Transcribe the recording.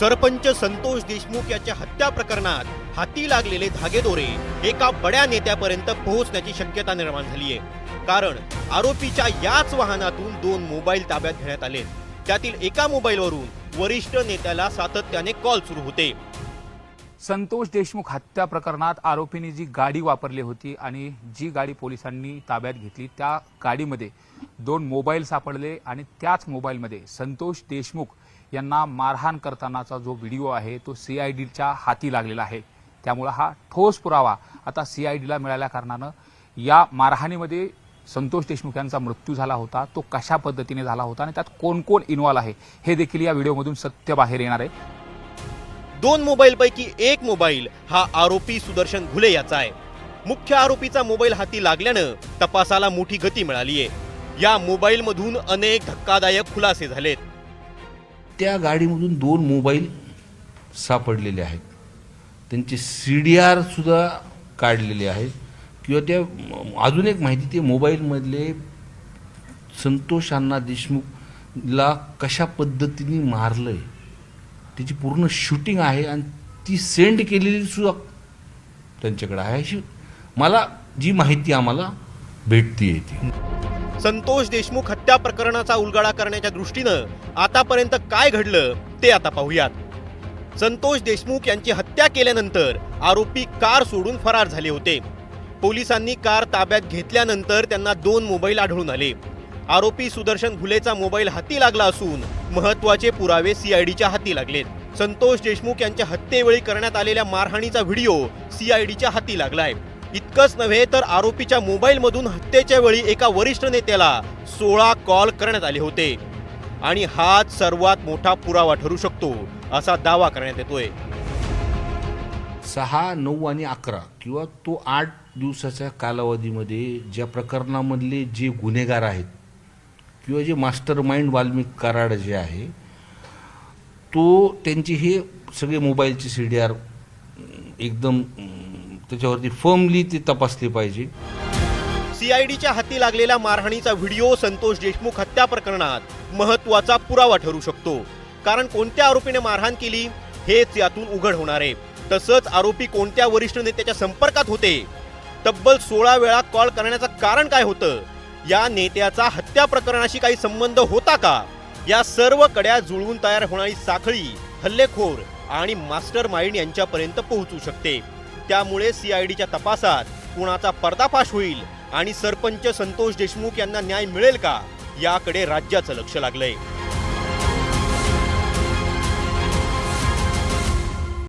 सरपंच संतोष देशमुख याच्या हत्या प्रकरणात हाती लागलेले धागेदोरे एका बड्या नेत्यापर्यंत पोहोचण्याची शक्यता निर्माण झाली आहे कारण आरोपीच्या याच वाहनातून दोन मोबाईल ताब्यात घेण्यात आले. त्यातील एका मोबाईलवरून वरिष्ठ नेत्याला सातत्याने कॉल सुरू होते. संतोष देशमुख हत्या प्रकरणात आरोपींनी जी गाडी वापरली होती आणि जी गाडी पोलिसांनी ताब्यात घेतली त्या गाडीमध्ये दोन मोबाईल सापडले आणि त्याच मोबाईलमध्ये संतोष देशमुख यांना मारहाण करतानाचा जो व्हिडिओ आहे तो सीआयडीच्या हाती लागलेला आहे. त्यामुळे हा ठोस पुरावा आता सीआयडीला मिळाल्या कारणानं या मारहाणीमध्ये संतोष देशमुख यांचा मृत्यू झाला होता तो कशा पद्धतीने झाला होता आणि त्यात कोण कोण इन्व्हॉल्व आहे हे देखील या व्हिडिओमधून सत्य बाहेर येणार आहे. दोन मोबाईलपैकी एक मोबाईल हा आरोपी सुदर्शन घुले याचा आहे. मुख्य आरोपीचा मोबाईल हाती लागल्यानं तपासाला मोठी गती मिळाली आहे या मोबाईलमधून अनेक धक्कादायक खुलासे झालेत. त्या गाडीमधून दोन मोबाईल सापडलेले आहेत. त्यांचे सी डी आर सुद्धा काढलेले आहेत. किंवा त्या अजून एक माहिती ते मोबाईलमधले संतोष अण्णा देशमुखला कशा पद्धतीने मारलं आहे त्याची पूर्ण शूटिंग आहे आणि ती सेंड केलेली सुद्धा त्यांच्याकडे आहे. अशी मला जी माहिती आम्हाला भेटती ती. संतोष देशमुख हत्या प्रकरणाचा उलगडा करण्याच्या दृष्टीनं आतापर्यंत काय घडलं ते आता पाहूयात. संतोष देशमुख यांची हत्या केल्यानंतर आरोपी कार सोडून फरार झाले होते. पोलिसांनी कार ताब्यात घेतल्यानंतर त्यांना दोन मोबाईल आढळून आले. आरोपी सुदर्शन घुलेचा मोबाईल हाती लागला असून महत्त्वाचे पुरावे सीआयडीच्या हाती लागलेत. संतोष देशमुख यांच्या हत्येवेळी करण्यात आलेल्या मारहाणीचा व्हिडिओ सीआयडीच्या हाती लागलाय. इतकंच नव्हे तर आरोपीच्या मोबाईलमधून हत्येच्या वेळी एका वरिष्ठ नेत्याला सोळा कॉल करण्यात आले होते. आणि हाच सर्वात मोठा पुरावा ठरू शकतो असा दावा करण्यात येतोय. सहा नऊ आणि अकरा किंवा तो आठ दिवसाच्या कालावधीमध्ये ज्या प्रकरणामधले जे गुन्हेगार आहेत किंवा जे मास्टर माइंड वाल्मिक कराड जे आहे तो त्यांची हे सगळे मोबाईलचे सी डी आर एकदम त्याच्यावरती फर्मली ते तपासले पाहिजे. सीआयडीच्या हाती लागलेल्या मारहाणीचा व्हिडिओ संतोष देशमुख हत्या प्रकरणात महत्त्वाचा पुरावा ठरू शकतो. कारण कोणत्या आरोपीने मारहाण केली हेच यातून उघड होणार आहे. तसंच आरोपी कोणत्या वरिष्ठ नेत्याच्या संपर्कात होते? तब्बल सोळा वेळा कॉल करण्याचं कारण काय होतं? या नेत्याचा हत्या प्रकरणाशी काही संबंध होता का? या सर्व कड्या जुळवून तयार होणारी साखळी हल्लेखोर आणि मास्टर माइंड यांच्यापर्यंत पोहोचू शकते. त्यामुळे सीआयडीच्या तपासात कुणाचा पर्दाफाश होईल आणि सरपंच संतोष देशमुख यांना न्याय मिळेल का? याकडे राज्याचं लक्ष लागलंय.